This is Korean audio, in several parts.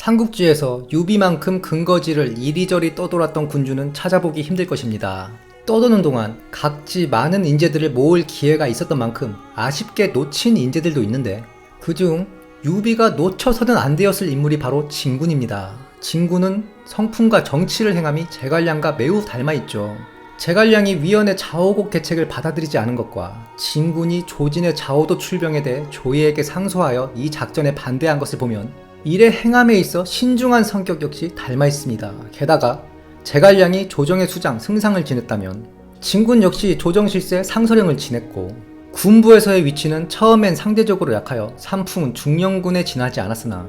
삼국지에서 유비만큼 근거지를 이리저리 떠돌았던 군주는 찾아보기 힘들 것입니다. 떠도는 동안 각지 많은 인재들을 모을 기회가 있었던 만큼 아쉽게 놓친 인재들도 있는데 그중 유비가 놓쳐서는 안 되었을 인물이 바로 진군입니다. 진군은 성품과 정치를 행함이 제갈량과 매우 닮아있죠. 제갈량이 위원의 좌우국 대책을 받아들이지 않은 것과 진군이 조진의 좌우도 출병에 대해 조이에게 상소하여 이 작전에 반대한 것을 보면 일의 행함에 있어 신중한 성격 역시 닮아 있습니다. 게다가 제갈량이 조정의 수장 승상을 지냈다면 진군 역시 조정 실세 상서령을 지냈고 군부에서의 위치는 처음엔 상대적으로 약하여 삼풍은 중령군에 지나지 않았으나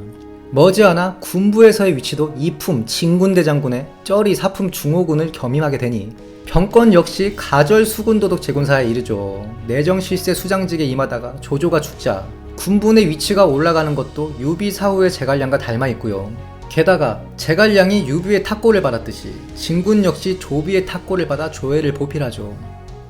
머지않아 군부에서의 위치도 이품 진군대장군의 쩌리 사품 중호군을 겸임하게 되니 병권 역시 가절 수군도독 제군사에 이르죠. 내정실세 수장직에 임하다가 조조가 죽자 군분의 위치가 올라가는 것도 유비 사후의 제갈량과 닮아 있고요. 게다가 제갈량이 유비의 탁골을 받았듯이 진군 역시 조비의 탁골을 받아 조회를 보필하죠.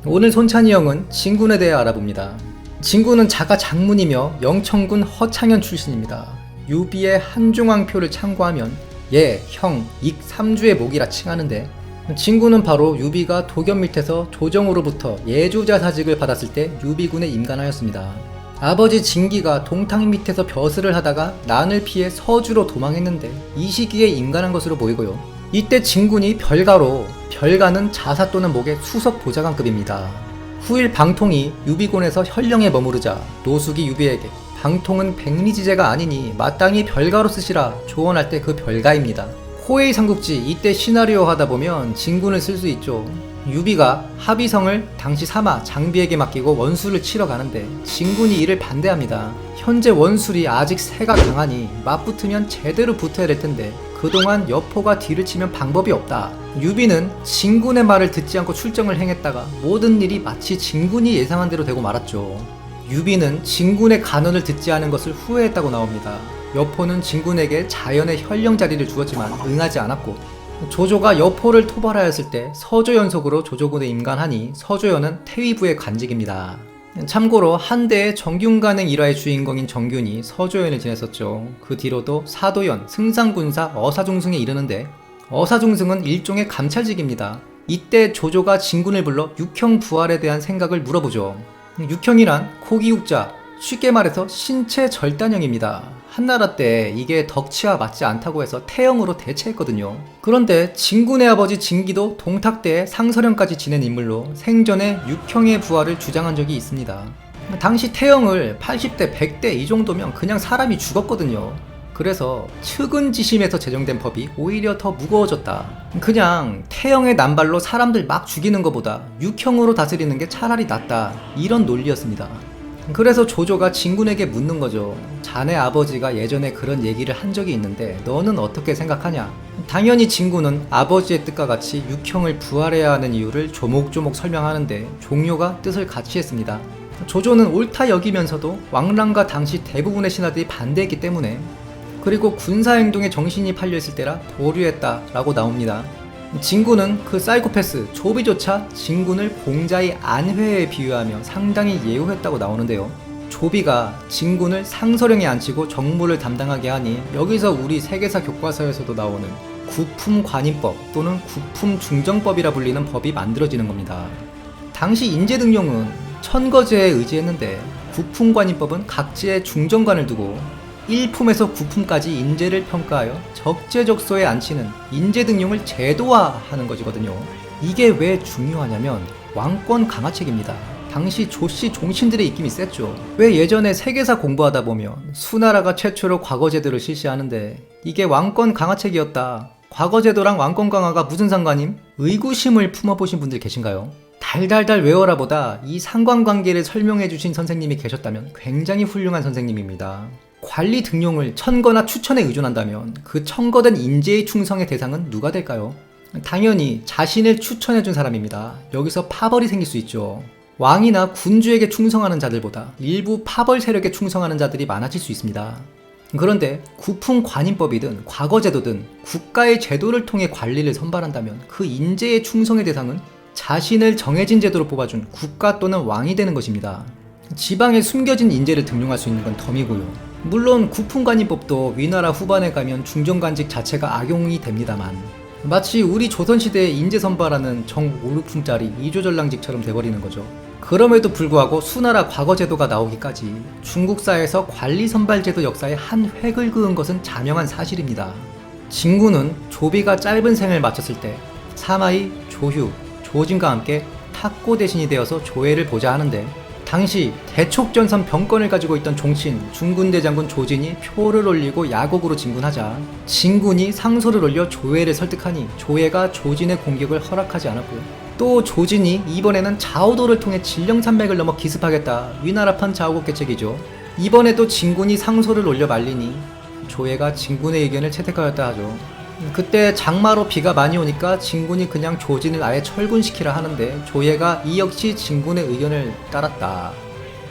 오늘 손찬이 형은 진군에 대해 알아봅니다. 진군은 자가 장문이며 영천군 허창현 출신입니다. 유비의 한중왕표를 참고하면 예, 형, 익 3주의 목이라 칭하는데 진군은 바로 유비가 도겸 밑에서 조정으로부터 예주자 사직을 받았을 때 유비군에 임관하였습니다. 아버지 진기가 동탕 밑에서 벼슬을 하다가 난을 피해 서주로 도망했는데 이 시기에 임관한 것으로 보이고요. 이때 진군이 별가로 별가는 자사 또는 목의 수석 보좌관급입니다. 후일 방통이 유비군에서 현령에 머무르자 노숙이 유비에게 방통은 백리지제가 아니니 마땅히 별가로 쓰시라 조언할 때 그 별가입니다. 호의 삼국지 이때 시나리오 하다 보면 진군을 쓸 수 있죠. 유비가 합의성을 당시 사마 장비에게 맡기고 원수를 치러 가는데 진군이 이를 반대합니다. 현재 원술이 아직 새가 강하니 맞붙으면 제대로 붙어야 될 텐데 그동안 여포가 뒤를 치면 방법이 없다. 유비는 진군의 말을 듣지 않고 출정을 행했다가 모든 일이 마치 진군이 예상한 대로 되고 말았죠. 유비는 진군의 간언을 듣지 않은 것을 후회했다고 나옵니다. 여포는 진군에게 자연의 현령 자리를 주었지만 응하지 않았고 조조가 여포를 토벌하였을 때 서조연속으로 조조군에 임관하니 서조연은 태위부의 관직입니다. 참고로 한대의 정균간행 일화의 주인공인 정균이 서조연을 지냈었죠. 그 뒤로도 사도연, 승상군사, 어사중승에 이르는데 어사중승은 일종의 감찰직입니다. 이때 조조가 진군을 불러 육형 부활에 대한 생각을 물어보죠. 육형이란 고기육자, 쉽게 말해서 신체 절단형입니다. 한나라 때 이게 덕치와 맞지 않다고 해서 태형으로 대체했거든요. 그런데 진군의 아버지 진기도 동탁대에 상서령까지 지낸 인물로 생전에 육형의 부활을 주장한 적이 있습니다. 당시 태형을 80대, 100대 이 정도면 그냥 사람이 죽었거든요. 그래서 측은지심에서 제정된 법이 오히려 더 무거워졌다. 그냥 태형의 남발로 사람들 막 죽이는 것보다 육형으로 다스리는 게 차라리 낫다. 이런 논리였습니다. 그래서 조조가 진군에게 묻는 거죠. 자네 아버지가 예전에 그런 얘기를 한 적이 있는데 너는 어떻게 생각하냐? 당연히 진군은 아버지의 뜻과 같이 육형을 부활해야 하는 이유를 조목조목 설명하는데 종료가 뜻을 같이 했습니다. 조조는 옳다 여기면서도 왕랑과 당시 대부분의 신하들이 반대했기 때문에 그리고 군사행동에 정신이 팔려있을 때라 보류했다라고 나옵니다. 진군은 그 사이코패스 조비조차 진군을 공자의 안회에 비유하며 상당히 예우했다고 나오는데요. 조비가 진군을 상서령에 앉히고 정무를 담당하게 하니 여기서 우리 세계사 교과서에서도 나오는 구품관인법 또는 구품중정법이라 불리는 법이 만들어지는 겁니다. 당시 인재등용은 천거제에 의지했는데 구품관인법은 각지에 중정관을 두고 1품에서 9품까지 인재를 평가하여 적재적소에 앉히는 인재 등용을 제도화하는 것이거든요. 이게 왜 중요하냐면 왕권 강화책입니다. 당시 조씨 종신들의 입김이 셌죠. 왜 예전에 세계사 공부하다 보면 수나라가 최초로 과거제도를 실시하는데 이게 왕권 강화책이었다. 과거제도랑 왕권 강화가 무슨 상관임? 의구심을 품어보신 분들 계신가요? 달달달 외워라 보다 이 상관관계를 설명해 주신 선생님이 계셨다면 굉장히 훌륭한 선생님입니다. 관리 등용을 천거나 추천에 의존한다면 그 천거된 인재의 충성의 대상은 누가 될까요? 당연히 자신을 추천해준 사람입니다. 여기서 파벌이 생길 수 있죠. 왕이나 군주에게 충성하는 자들보다 일부 파벌 세력에 충성하는 자들이 많아질 수 있습니다. 그런데 구품 관인법이든 과거제도든 국가의 제도를 통해 관리를 선발한다면 그 인재의 충성의 대상은 자신을 정해진 제도로 뽑아준 국가 또는 왕이 되는 것입니다. 지방에 숨겨진 인재를 등용할 수 있는 건 덤이고요. 물론 구품관이법도 위나라 후반에 가면 중정관직 자체가 악용이 됩니다만 마치 우리 조선시대의 인재선발하는 정오륙품짜리 이조전랑직처럼 돼버리는 거죠. 그럼에도 불구하고 수나라 과거제도가 나오기까지 중국사에서 관리선발제도 역사에 한 획을 그은 것은 자명한 사실입니다. 진구는 조비가 짧은 생을 마쳤을 때 사마이, 조휴, 조진과 함께 탁고 대신이 되어서 조회를 보자 하는데 당시 대촉전선 병권을 가지고 있던 종친 중군대 장군 조진이 표를 올리고 야곡으로 진군하자 진군이 상소를 올려 조회를 설득하니 조회가 조진의 공격을 허락하지 않았고요. 또 조진이 이번에는 자오도를 통해 진령산맥을 넘어 기습하겠다 위나라판 자오국 개책이죠. 이번에도 진군이 상소를 올려 말리니 조회가 진군의 의견을 채택하였다 하죠. 그때 장마로 비가 많이 오니까 진군이 그냥 조진을 아예 철군시키라 하는데 조예가 이 역시 진군의 의견을 따랐다.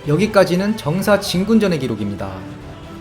여기까지는 정사 진군전의 기록입니다.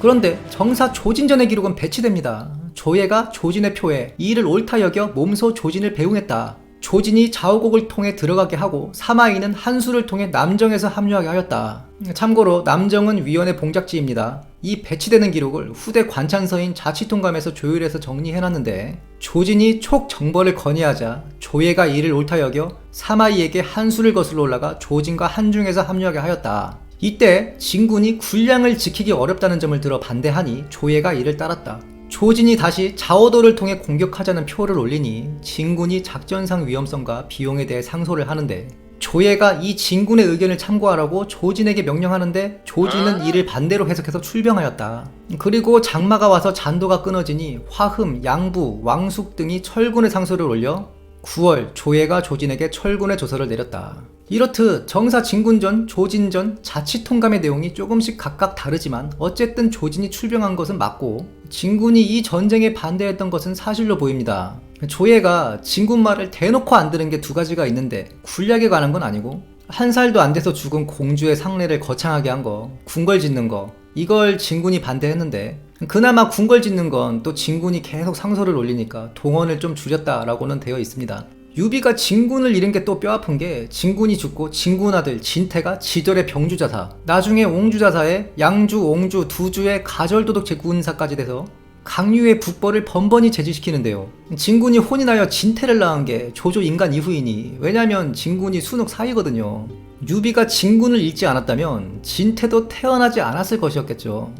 그런데 정사 조진전의 기록은 배치됩니다. 조예가 조진의 표에 이를 옳다 여겨 몸소 조진을 배웅했다. 조진이 자오곡을 통해 들어가게 하고 사마이는 한수를 통해 남정에서 합류하게 하였다. 참고로 남정은 위원의 봉작지입니다. 이 배치되는 기록을 후대 관찬서인 자치통감에서 조율해서 정리해놨는데 조진이 촉 정벌을 건의하자 조예가 이를 옳다 여겨 사마이에게 한수를 거슬러 올라가 조진과 한중에서 합류하게 하였다. 이때 진군이 군량을 지키기 어렵다는 점을 들어 반대하니 조예가 이를 따랐다. 조진이 다시 자오도를 통해 공격하자는 표를 올리니 진군이 작전상 위험성과 비용에 대해 상소를 하는데 조예가 이 진군의 의견을 참고하라고 조진에게 명령하는데 조진은 이를 반대로 해석해서 출병하였다. 그리고 장마가 와서 잔도가 끊어지니 화흠, 양부, 왕숙 등이 철군의 상소를 올려 9월 조예가 조진에게 철군의 조서를 내렸다. 이렇듯 정사 진군전, 조진전, 자치통감의 내용이 조금씩 각각 다르지만 어쨌든 조진이 출병한 것은 맞고 진군이 이 전쟁에 반대했던 것은 사실로 보입니다. 조예가 진군 말을 대놓고 안 들은 게 두 가지가 있는데 군략에 관한 건 아니고 한 살도 안 돼서 죽은 공주의 상례를 거창하게 한 거, 궁궐 짓는 거 이걸 진군이 반대했는데 그나마 궁궐 짓는 건 또 진군이 계속 상소를 올리니까 동원을 좀 줄였다라고는 되어 있습니다. 유비가 진군을 잃은 게 또 뼈아픈 게 진군이 죽고 진군 아들 진태가 지절의 병주자사 나중에 옹주자사에 양주, 옹주 두 주의 가절도독 제군사까지 돼서 강유의 북벌을 번번이 제지시키는데요. 진군이 혼인하여 진태를 낳은 게 조조 인간 이후이니 왜냐면 진군이 순옥 사이거든요. 유비가 진군을 잃지 않았다면 진태도 태어나지 않았을 것이었겠죠.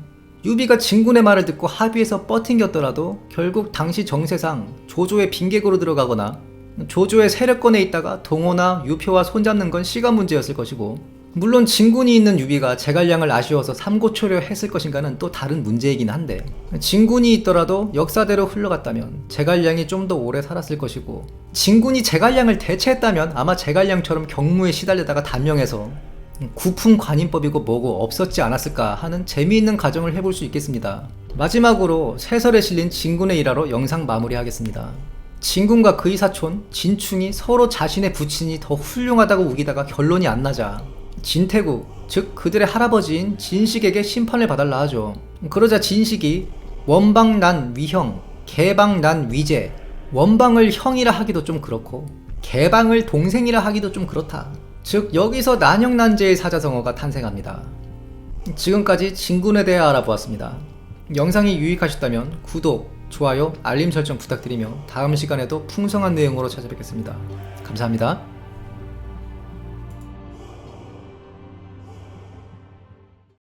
유비가 진군의 말을 듣고 합의해서 뻗팅겼더라도 결국 당시 정세상 조조의 빈객으로 들어가거나 조조의 세력권에 있다가 동호나 유표와 손잡는 건 시간 문제였을 것이고 물론 진군이 있는 유비가 제갈량을 아쉬워서 삼고초려 했을 것인가는 또 다른 문제이긴 한데 진군이 있더라도 역사대로 흘러갔다면 제갈량이 좀 더 오래 살았을 것이고 진군이 제갈량을 대체했다면 아마 제갈량처럼 경무에 시달리다가 단명해서 구품 관인법이고 뭐고 없었지 않았을까 하는 재미있는 가정을 해볼 수 있겠습니다. 마지막으로 세설에 실린 진군의 일화로 영상 마무리하겠습니다. 진군과 그의 사촌 진충이 서로 자신의 부친이 더 훌륭하다고 우기다가 결론이 안 나자 진태구 즉 그들의 할아버지인 진식에게 심판을 받달라 하죠. 그러자 진식이 원방난 위형, 개방난 위제 원방을 형이라 하기도 좀 그렇고 개방을 동생이라 하기도 좀 그렇다. 즉 여기서 난형난제의 사자성어가 탄생합니다. 지금까지 진군에 대해 알아보았습니다. 영상이 유익하셨다면 구독, 좋아요, 알림 설정 부탁드리며 다음 시간에도 풍성한 내용으로 찾아뵙겠습니다. 감사합니다.